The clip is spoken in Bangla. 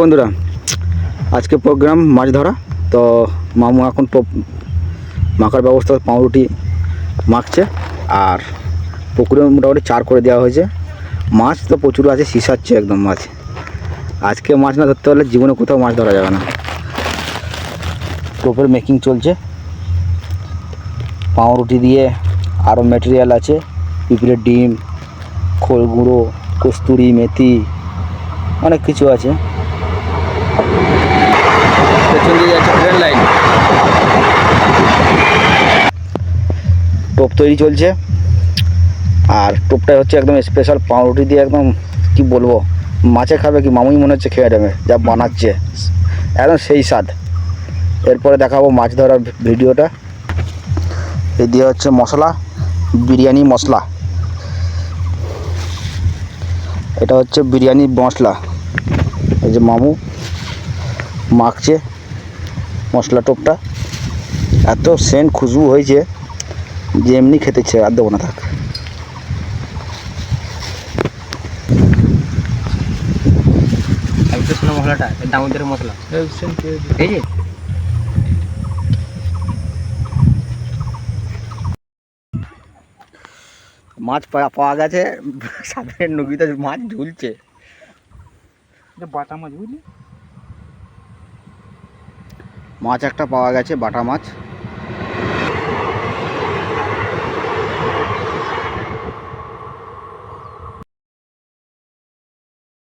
বন্ধুরা, আজকে প্রোগ্রাম মাছ ধরা। তো মামু এখন মাখার ব্যবস্থা পাউরুটি মাখছে, আর পুকুরে মোটামুটি চার করে দেওয়া হয়েছে। মাছ তো প্রচুর আছে শিশাচ্ছে একদম মাছ। আজকে মাছ না ধরতে পারলে জীবনে কোথাও মাছ ধরা যাবে না। টোপের মেকিং চলছে। পাউরুটি দিয়ে আরও মেটেরিয়াল আছে, পিঁপড়ের ডিম, খোল গুঁড়ো, কস্তুরি, মেথি, অনেক কিছু আছে। পেছন দিয়ে যাচ্ছে ট্রেন লাইন। টোপ তৈরি চলছে। আর টোপটা হচ্ছে একদম স্পেশাল পাউরুটি দিয়ে একদম, কি বলব, মাছে খাবে কি মামুই মনে হচ্ছে খেয়ে নেবে যা বানাচ্ছে। একদম সেই স্বাদ। এরপরে দেখাবো মাছ ধরার ভিডিওটা। এই দিয়ে হচ্ছে মশলা, বিরিয়ানি মশলা। এটা হচ্ছে বিরিয়ানি মশলা। এই যে মামু মাখছে মশলা টোপটা। এত সেন্ট খুশবু হয়েছে যে এমনি খেতে ইচ্ছে আর দেবো না থাক। মশলাটা দামোদরের মশলা। এই যে। মাছ পা- পাওয়া গেছে সামনে নদীতে মাছ ঝুলছে। বাটা মাছ বুঝলি? মাছ একটা পাওয়া গেছে বাটা মাছ।